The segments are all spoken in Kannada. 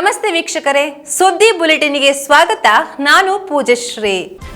ನಮಸ್ತೆ ವೀಕ್ಷಕರೇ, ಸುದ್ದಿ ಬುಲೆಟಿನ್ಗೆ ಸ್ವಾಗತ. ನಾನು ಪೂಜಶ್ರೀ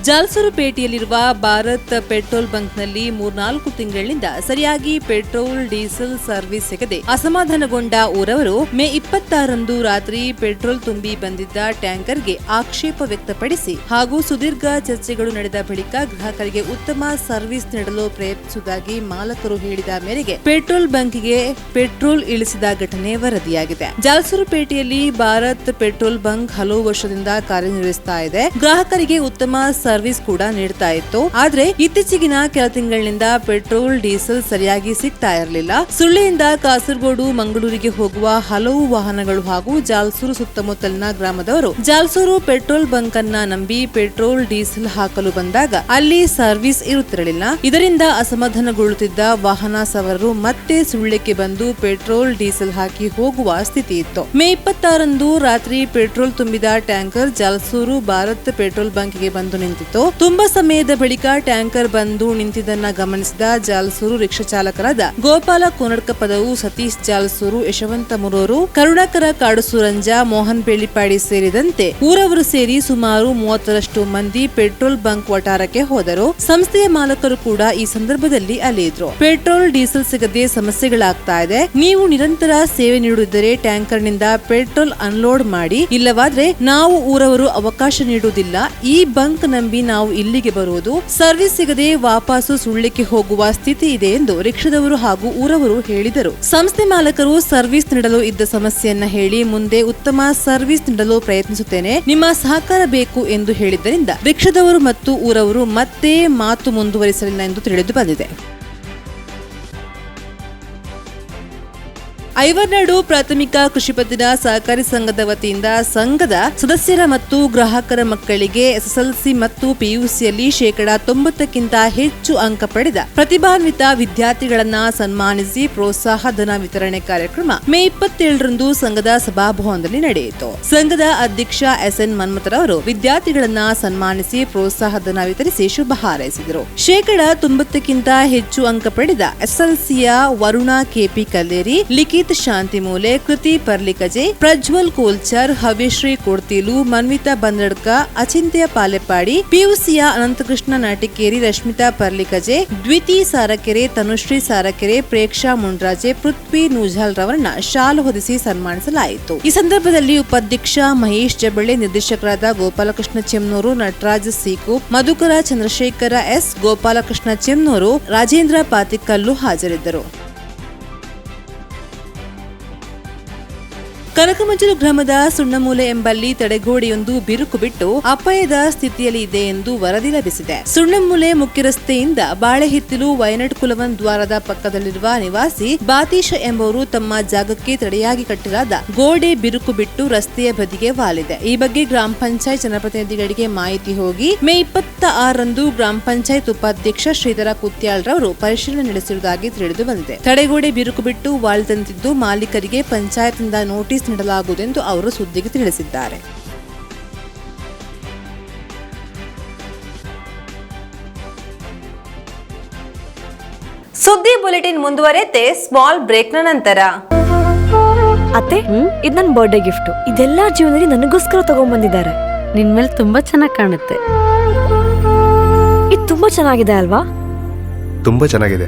ಜಾಲ್ಸೂರುಪೇಟೆಯಲ್ಲಿರುವ ಭಾರತ್ ಪೆಟ್ರೋಲ್ ಬಂಕ್ನಲ್ಲಿ ಮೂರ್ನಾಲ್ಕು ತಿಂಗಳಿಂದ ಸರಿಯಾಗಿ ಪೆಟ್ರೋಲ್, ಡೀಸೆಲ್ ಸರ್ವಿಸ್ ಸಿಗದೆ ಅಸಮಾಧಾನಗೊಂಡ ಊರವರು ಮೇ ಇಪ್ಪತ್ತಾರಂದು ರಾತ್ರಿ ಪೆಟ್ರೋಲ್ ತುಂಬಿ ಬಂದಿದ್ದ ಟ್ಯಾಂಕರ್ಗೆ ಆಕ್ಷೇಪ ವ್ಯಕ್ತಪಡಿಸಿ ಹಾಗೂ ಸುದೀರ್ಘ ಚರ್ಚೆಗಳು ನಡೆದ ಬಳಿಕ ಗ್ರಾಹಕರಿಗೆ ಉತ್ತಮ ಸರ್ವಿಸ್ ನೀಡಲು ಪ್ರಯತ್ನಿಸುವುದಾಗಿ ಮಾಲಕರು ಹೇಳಿದ ಮೇರೆಗೆ ಪೆಟ್ರೋಲ್ ಬಂಕ್ಗೆ ಪೆಟ್ರೋಲ್ ಇಳಿಸಿದ ಘಟನೆ ವರದಿಯಾಗಿದೆ. ಜಾಲ್ಸೂರುಪೇಟೆಯಲ್ಲಿ ಭಾರತ್ ಪೆಟ್ರೋಲ್ ಬಂಕ್ ಹಲವು ವರ್ಷದಿಂದ ಕಾರ್ಯನಿರ್ವಹಿಸ್ತಾ ಇದೆ. ಗ್ರಾಹಕರಿಗೆ ಉತ್ತಮ ಸರ್ವಿಸ್ ಕೂಡ ನೀಡ್ತಾ ಇತ್ತು. ಆದ್ರೆ ಇತ್ತೀಚೆಗಿನ ಕೆಲ ತಿಂಗಳಿನಿಂದ ಪೆಟ್ರೋಲ್, ಡೀಸೆಲ್ ಸರಿಯಾಗಿ ಸಿಗ್ತಾ ಇರಲಿಲ್ಲ. ಸುಳ್ಳಿಯಿಂದ ಕಾಸರಗೋಡು, ಮಂಗಳೂರಿಗೆ ಹೋಗುವ ಹಲವು ವಾಹನಗಳು ಹಾಗೂ ಜಾಲ್ಸೂರು ಸುತ್ತಮುತ್ತಲಿನ ಗ್ರಾಮದವರು ಜಾಲ್ಸೂರು ಪೆಟ್ರೋಲ್ ಬಂಕ್ ಅನ್ನ ನಂಬಿ ಪೆಟ್ರೋಲ್, ಡೀಸೆಲ್ ಹಾಕಲು ಬಂದಾಗ ಅಲ್ಲಿ ಸರ್ವಿಸ್ ಇರುತ್ತಿರಲಿಲ್ಲ. ಇದರಿಂದ ಅಸಮಾಧಾನಗೊಳ್ಳುತ್ತಿದ್ದ ವಾಹನ ಸವಾರರು ಮತ್ತೆ ಸುಳ್ಳಕ್ಕೆ ಬಂದು ಪೆಟ್ರೋಲ್, ಡೀಸೆಲ್ ಹಾಕಿ ಹೋಗುವ ಸ್ಥಿತಿ ಇತ್ತು. ಮೇ ಇಪ್ಪತ್ತಾರಂದು ರಾತ್ರಿ ಪೆಟ್ರೋಲ್ ತುಂಬಿದ ಟ್ಯಾಂಕರ್ ಜಲಸೂರು ಭಾರತ್ ಪೆಟ್ರೋಲ್ ಬಂಕ್ಗೆ ಬಂದು ನಿಂತಿತ್ತು. ತುಂಬಾ ಸಮಯದ ಬಳಿಕ ಟ್ಯಾಂಕರ್ ಬಂದು ನಿಂತಿದ್ದನ್ನ ಗಮನಿಸಿದ ಜಾಲಸೂರು ರಿಕ್ಷಾ ಚಾಲಕರಾದ ಗೋಪಾಲ ಕೋನಡ್ಕ ಪದವು ಸತೀಶ್ ಜಾಲಸೂರು, ಯಶವಂತ ಮುರೋರು, ಕರುಣಾಕರ ಕಾಡುಸೂರಂಜ ಮೋಹನ್ ಬೇಳಿಪಾಡಿ ಸೇರಿದಂತೆ ಊರವರು ಸೇರಿ ಸುಮಾರು ಮೂವತ್ತರಷ್ಟು ಮಂದಿ ಪೆಟ್ರೋಲ್ ಬಂಕ್ ವಟಾರಕ್ಕೆ ಹೋದರು. ಸಂಸ್ಥೆಯ ಮಾಲಕರು ಕೂಡ ಈ ಸಂದರ್ಭದಲ್ಲಿ ಅಲೆಯಿದ್ರು. ಪೆಟ್ರೋಲ್, ಡೀಸೆಲ್ ಸಿಗದೆ ಸಮಸ್ಯೆಗಳಾಗ್ತಾ ಇದೆ. ನೀವು ನಿರಂತರ ಸೇವೆ ನೀಡುತ್ತಿದ್ದರೆ ಟ್ಯಾಂಕರ್ನಿಂದ ಪೆಟ್ರೋಲ್ ಅನ್ಲೋಡ್ ಮಾಡಿ, ಇಲ್ಲವಾದ್ರೆ ನಾವು ಊರವರು ಅವಕಾಶ ನೀಡುವುದಿಲ್ಲ. ಈ ಬಂಕ್ ನಂಬಿ ನಾವು ಇಲ್ಲಿಗೆ ಬರುವುದು ಸರ್ವಿಸ್ ಸಿಗದೆ ವಾಪಸ್ ಸುಳ್ಳಿಕ್ಕೆ ಹೋಗುವ ಸ್ಥಿತಿ ಇದೆ ಎಂದು ರಿಕ್ಷಾದವರು ಹಾಗೂ ಊರವರು ಹೇಳಿದರು. ಸಂಸ್ಥೆ ಮಾಲಕರು ಸರ್ವಿಸ್ ನೀಡಲು ಇದ್ದ ಸಮಸ್ಯೆಯನ್ನ ಹೇಳಿ ಮುಂದೆ ಉತ್ತಮ ಸರ್ವಿಸ್ ನೀಡಲು ಪ್ರಯತ್ನಿಸುತ್ತೇನೆ. ನಿಮ್ಮ ಸಹಕಾರ ಬೇಕು ಎಂದು ಹೇಳಿದ್ದರಿಂದ ರಿಕ್ಷಾದವರು ಮತ್ತು ಊರವರು ಮತ್ತೆ ಮಾತು ಮುಂದುವರಿಸಲಿಲ್ಲ ಎಂದು ತಿಳಿದು ಬಂದಿದೆ. ಐವರ್ನಾಡು ಪ್ರಾಥಮಿಕ ಕೃಷಿ ಪತ್ತಿನ ಸಹಕಾರಿ ಸಂಘದ ವತಿಯಿಂದ ಸಂಘದ ಸದಸ್ಯರ ಮತ್ತು ಗ್ರಾಹಕರ ಮಕ್ಕಳಿಗೆ ಎಸ್ಎಸ್ಎಲ್ಸಿ ಮತ್ತು ಪಿಯುಸಿಯಲ್ಲಿ ಶೇಕಡಾ ತೊಂಬತ್ತಕ್ಕಿಂತ ಹೆಚ್ಚು ಅಂಕ ಪಡೆದ ಪ್ರತಿಭಾನ್ವಿತ ವಿದ್ಯಾರ್ಥಿಗಳನ್ನ ಸನ್ಮಾನಿಸಿ ಪ್ರೋತ್ಸಾಹ ಧನ ವಿತರಣೆ ಕಾರ್ಯಕ್ರಮ ಮೇ ಇಪ್ಪತ್ತೇಳರಂದು ಸಂಘದ ಸಭಾಭವನದಲ್ಲಿ ನಡೆಯಿತು. ಸಂಘದ ಅಧ್ಯಕ್ಷ ಎಸ್ಎನ್ ಮನ್ಮಥರವರು ವಿದ್ಯಾರ್ಥಿಗಳನ್ನ ಸನ್ಮಾನಿಸಿ ಪ್ರೋತ್ಸಾಹ ಧನ ವಿತರಿಸಿ ಶುಭ ಹಾರೈಸಿದರು. ಶೇಕಡಾ ತೊಂಬತ್ತಕ್ಕಿಂತ ಹೆಚ್ಚು ಅಂಕ ಪಡೆದ ಎಸ್ಎಸ್ಎಲ್ಸಿಯ ವರುಣ ಕೆಪಿ ಕಲ್ಲೇರಿ, ಲಿಖಿತ್ ಶಾಂತಿ ಮೂಲೆ, ಕೃತಿ ಪರ್ಲಿಕಜೆ, ಪ್ರಜ್ವಲ್ ಕೋಲ್ಚರ್ ಹವಿಶ್ರೀ ಕೊಡ್ತೀಲು, ಮನ್ವಿತಾ ಬಂದಡ್ಕ ಅಚಿಂತ್ಯ ಪಾಲೆಪಾಡಿ ಪಿಯುಸಿಯ ಅನಂತಕೃಷ್ಣ ನಾಟಿಕೇರಿ, ರಶ್ಮಿತಾ ಪರ್ಲಿಕಜೆ, ದ್ವಿತಿ ಸಾರಕೆರೆ, ತನುಶ್ರೀ ಸಾರಕೆರೆ, ಪ್ರೇಕ್ಷಾ ಮುಂಡ್ರಾಜೆ, ಪೃಥ್ವಿ ನೂಜಾಲ್ ರವರನ್ನ ಶಾಲು ಹೊದಿಸಿ ಸನ್ಮಾನಿಸಲಾಯಿತು. ಈ ಸಂದರ್ಭದಲ್ಲಿ ಉಪಾಧ್ಯಕ್ಷ ಮಹೇಶ್ ಜಬಳ್ಳಿ, ನಿರ್ದೇಶಕರಾದ ಗೋಪಾಲಕೃಷ್ಣ ಚೆಮ್ನೂರು, ನಟರಾಜ್ ಸೀಕು, ಮಧುಕರ ಚಂದ್ರಶೇಖರ ಎಸ್, ಗೋಪಾಲಕೃಷ್ಣ ಚೆಮ್ನೂರು, ರಾಜೇಂದ್ರ ಪಾತಿಕಲ್ಲು ಹಾಜರಿದ್ದರು. ಕನಕಮಂಜಲು ಗ್ರಾಮದ ಸುಣ್ಣಮೂಲೆ ಎಂಬಲ್ಲಿ ತಡೆಗೋಡೆಯೊಂದು ಬಿರುಕು ಬಿಟ್ಟು ಅಪಾಯದ ಸ್ಥಿತಿಯಲ್ಲಿ ಇದೆ ಎಂದು ವರದಿ ಲಭಿಸಿದೆ. ಸುಣ್ಣಮೂಲೆ ಮುಖ್ಯ ರಸ್ತೆಯಿಂದ ಬಾಳೆಹಿತ್ತಿಲು ವಯನಾಡ್ ಕುಲವನ್ ದ್ವಾರದ ಪಕ್ಕದಲ್ಲಿರುವ ನಿವಾಸಿ ಬಾತೀಶ ಎಂಬವರು ತಮ್ಮ ಜಾಗಕ್ಕೆ ತಡೆಯಾಗಿ ಕಟ್ಟಲಾದ ಗೋಡೆ ಬಿರುಕು ಬಿಟ್ಟು ರಸ್ತೆಯ ಬದಿಗೆ ವಾಲಿದೆ. ಈ ಬಗ್ಗೆ ಗ್ರಾಮ ಪಂಚಾಯತ್ ಜನಪ್ರತಿನಿಧಿಗಳಿಗೆ ಮಾಹಿತಿ ಹೋಗಿ ಮೇ ಇಪ್ಪತ್ತ ಆರರಂದು ಗ್ರಾಮ ಪಂಚಾಯತ್ ಉಪಾಧ್ಯಕ್ಷ ಶ್ರೀಧರ ಕುತ್ಯಾಳ್ ರವರು ಪರಿಶೀಲನೆ ನಡೆಸಿರುವುದಾಗಿ ತಿಳಿದು ಬಂದಿದೆ. ತಡೆಗೋಡೆ ಬಿರುಕು ಬಿಟ್ಟು ವಾಲಿದಂತಿದ್ದು ಮಾಲೀಕರಿಗೆ ಪಂಚಾಯತ್ನಿಂದ ನೋಟಿಸ್ ನೀಡಲಾಗುವುದೆಂದು ಅವರು ಸುದ್ದಿಗೆ ತಿಳಿಸಿದ್ದಾರೆ. ಸುದ್ದಿ ಬುಲೆಟಿನ್ ಮುಂದುವರೆತೆ ಸ್ಮಾಲ್ ಬ್ರೇಕ್ನ ನಂತರ. ಅತ್ತೆ ಇದ್ ನನ್ ಬರ್ಡೇ ಗಿಫ್ಟ್ ಇದೆಲ್ಲ ಜೀವನದಲ್ಲಿ ನನಗೋಸ್ಕರ ತಗೊಂಡ್ಬಂದಿದ್ದಾರೆ ನಿನ್ ಮೇಲೆ ತುಂಬಾ ಚೆನ್ನಾಗಿ ಕಾಣುತ್ತೆ. ಇದು ತುಂಬಾ ಚೆನ್ನಾಗಿದೆ ಅಲ್ವಾ? ತುಂಬಾ ಚೆನ್ನಾಗಿದೆ.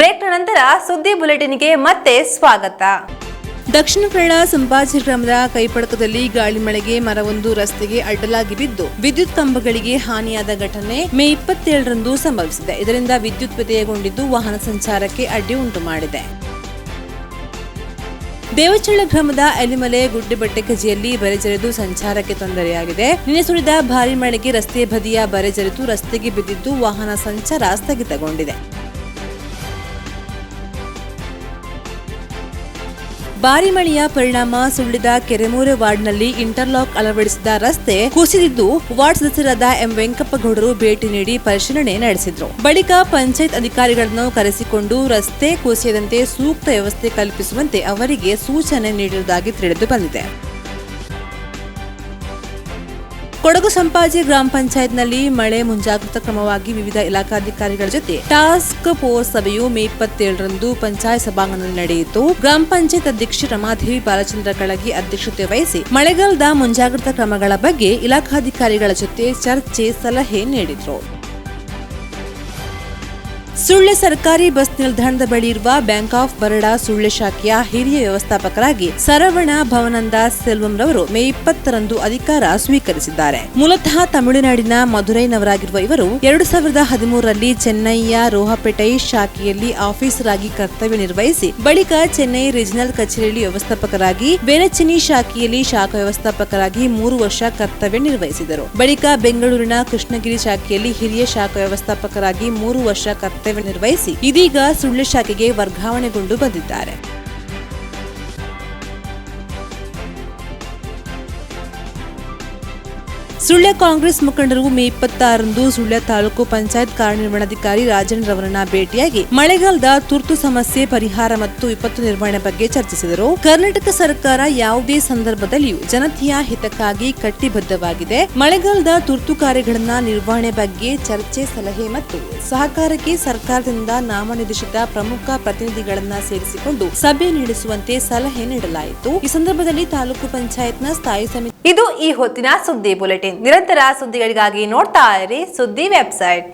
ಬ್ರೇಕ್ನ ನಂತರ ಸುದ್ದಿ ಬುಲೆಟಿನ್ಗೆ ಮತ್ತೆ ಸ್ವಾಗತ. ದಕ್ಷಿಣ ಕನ್ನಡ ಸಂಪಾಜಿ ಗ್ರಾಮದ ಕೈಪಡಕದಲ್ಲಿ ಗಾಳಿ ಮಳೆಗೆ ಮರವೊಂದು ರಸ್ತೆಗೆ ಅಡ್ಡಲಾಗಿ ಬಿದ್ದು ವಿದ್ಯುತ್ ಕಂಬಗಳಿಗೆ ಹಾನಿಯಾದ ಘಟನೆ ಮೇ ಇಪ್ಪತ್ತೇಳರಂದು ಸಂಭವಿಸಿದೆ. ಇದರಿಂದ ವಿದ್ಯುತ್ ವ್ಯತ್ಯಯಗೊಂಡಿದ್ದು ವಾಹನ ಸಂಚಾರಕ್ಕೆ ಅಡ್ಡಿ ಉಂಟು ಮಾಡಿದೆ. ದೇವಚಳ್ಳ ಗ್ರಾಮದ ಎಲಿಮಲೆ ಗುಡ್ಡೆಬಟ್ಟೆ ಕಜಿಯಲ್ಲಿ ಬರೆಜರಿದು ಸಂಚಾರಕ್ಕೆ ತೊಂದರೆಯಾಗಿದೆ. ನಿನ್ನೆ ಸುರಿದ ಭಾರಿ ಮಳೆಗೆ ರಸ್ತೆ ಬದಿಯ ಬರೆಜರೆದು ರಸ್ತೆಗೆ ಬಿದ್ದಿದ್ದು ವಾಹನ ಸಂಚಾರ ಸ್ಥಗಿತಗೊಂಡಿದೆ. ಭಾರಿ ಮಳೆಯ ಪರಿಣಾಮ ಸುಳ್ಳಿದ ಕೆರೆಮೂರೆ ವಾರ್ಡ್ನಲ್ಲಿ ಇಂಟರ್ಲಾಕ್ ಅಳವಡಿಸಿದ ರಸ್ತೆ ಕುಸಿದಿದ್ದು ವಾರ್ಡ್ ಸದಸ್ಯರಾದ ಎಂ ವೆಂಕಪ್ಪಗೌಡರು ಭೇಟಿ ನೀಡಿ ಪರಿಶೀಲನೆ ನಡೆಸಿದ್ರು. ಬಳಿಕ ಪಂಚಾಯತ್ ಅಧಿಕಾರಿಗಳನ್ನು ಕರೆಸಿಕೊಂಡು ರಸ್ತೆ ಕುಸಿಯದಂತೆ ಸೂಕ್ತ ವ್ಯವಸ್ಥೆ ಕಲ್ಪಿಸುವಂತೆ ಅವರಿಗೆ ಸೂಚನೆ ನೀಡಿರುವುದಾಗಿ ತಿಳಿದು ಬಂದಿದೆ. ಕೊಡಗು ಸಂಪಾಜಿ ಗ್ರಾಮ ಪಂಚಾಯತ್ನಲ್ಲಿ ಮಳೆ ಮುಂಜಾಗ್ರತಾ ಕ್ರಮವಾಗಿ ವಿವಿಧ ಇಲಾಖಾಧಿಕಾರಿಗಳ ಜೊತೆ ಟಾಸ್ಕ್ ಫೋರ್ಸ್ ಸಭೆಯು ಮೇ ಇಪ್ಪತ್ತೇಳರಂದು ಪಂಚಾಯತ್ ಸಭಾಂಗಣದಲ್ಲಿ ನಡೆಯಿತು. ಗ್ರಾಮ ಪಂಚಾಯತ್ ಅಧ್ಯಕ್ಷೆ ರಮಾದೇವಿ ಬಾಲಚಂದ್ರ ಕಳಗಿ ಅಧ್ಯಕ್ಷತೆ ವಹಿಸಿ ಮಳೆಗಾಲದ ಮುಂಜಾಗ್ರತಾ ಕ್ರಮಗಳ ಬಗ್ಗೆ ಇಲಾಖಾಧಿಕಾರಿಗಳ ಜೊತೆ ಚರ್ಚೆ ಸಲಹೆ ನೀಡಿದ್ರು. ಸುಳ್ಳೆ ಸರ್ಕಾರಿ ಬಸ್ ನಿಲ್ದಾಣದ ಬಳಿ ಇರುವ ಬ್ಯಾಂಕ್ ಆಫ್ ಬರೋಡಾ ಸುಳ್ಳೆ ಶಾಖೆಯ ಹಿರಿಯ ವ್ಯವಸ್ಥಾಪಕರಾಗಿ ಸರವಣ ಭವನಂದ ಸೆಲ್ವಂ ರವರು ಮೇ ಇಪ್ಪತ್ತರಂದು ಅಧಿಕಾರ ಸ್ವೀಕರಿಸಿದ್ದಾರೆ. ಮೂಲತಃ ತಮಿಳುನಾಡಿನ ಮಧುರೈನವರಾಗಿರುವ ಇವರು ಎರಡು ಸಾವಿರದ ಹದಿಮೂರರಲ್ಲಿ ಚೆನ್ನೈಯ ರೋಹಪೇಟೆ ಶಾಖೆಯಲ್ಲಿ ಆಫೀಸರ್ ಆಗಿ ಕರ್ತವ್ಯ ನಿರ್ವಹಿಸಿ, ಬಳಿಕ ಚೆನ್ನೈ ರೀಜನಲ್ ಕಚೇರಿಯಲ್ಲಿ ವ್ಯವಸ್ಥಾಪಕರಾಗಿ ಬೆನಚಿನಿ ಶಾಖೆಯಲ್ಲಿ ಶಾಖಾ ವ್ಯವಸ್ಥಾಪಕರಾಗಿ ಮೂರು ವರ್ಷ ಕರ್ತವ್ಯ ನಿರ್ವಹಿಸಿದರು. ಬಳಿಕ ಬೆಂಗಳೂರಿನ ಕೃಷ್ಣಗಿರಿ ಶಾಖೆಯಲ್ಲಿ ಹಿರಿಯ ಶಾಖಾ ವ್ಯವಸ್ಥಾಪಕರಾಗಿ ಮೂರು ವರ್ಷ ಕರ್ತವ್ಯ ನಿರ್ವಹಿಸಿ ಇದೀಗ ಸುಳ್ಳು ಶಾಖೆಗೆ ವರ್ಗಾವಣೆಗೊಂಡು ಬಂದಿದ್ದಾರೆ ಸುಳ್ಯ ಕಾಂಗ್ರೆಸ್ ಮುಖಂಡರು ಮೇ ಇಪ್ಪತ್ತಾರರಂದು ಸುಳ್ಯ ತಾಲೂಕು ಪಂಚಾಯತ್ ಕಾರ್ಯನಿರ್ವಹಣಾಧಿಕಾರಿ ರಾಜನ್ ರವರನ್ನ ಭೇಟಿಯಾಗಿ ಮಳೆಗಾಲದ ತುರ್ತು ಸಮಸ್ಯೆ ಪರಿಹಾರ ಮತ್ತು ವಿಪತ್ತು ನಿರ್ವಹಣೆ ಬಗ್ಗೆ ಚರ್ಚಿಸಿದರು. ಕರ್ನಾಟಕ ಸರ್ಕಾರ ಯಾವುದೇ ಸಂದರ್ಭದಲ್ಲಿಯೂ ಜನತೆಯ ಹಿತಕ್ಕಾಗಿ ಕಟ್ಟಿಬದ್ಧವಾಗಿದೆ. ಮಳೆಗಾಲದ ತುರ್ತು ಕಾರ್ಯಗಳನ್ನ ನಿರ್ವಹಣೆ ಬಗ್ಗೆ ಚರ್ಚೆ, ಸಲಹೆ ಮತ್ತು ಸಹಕಾರಕ್ಕೆ ಸರ್ಕಾರದಿಂದ ನಾಮನಿರ್ದೇಶಿತ ಪ್ರಮುಖ ಪ್ರತಿನಿಧಿಗಳನ್ನ ಸೇರಿಸಿಕೊಂಡು ಸಭೆ ನಡೆಸುವಂತೆ ಸಲಹೆ ನೀಡಲಾಯಿತು. ಈ ಸಂದರ್ಭದಲ್ಲಿ ತಾಲೂಕು ಪಂಚಾಯತ್ನ ಸ್ಥಾಯಿ ಸಮಿತಿ ಇದು ಈ ಹೊತ್ತಿನ ಸುದ್ದಿ ಬುಲೆಟಿನ್. ನಿರಂತರ ಸುದ್ದಿಗಳಿಗಾಗಿ ನೋಡ್ತಾ ಇರಿ ಸುದ್ದಿ ವೆಬ್ಸೈಟ್.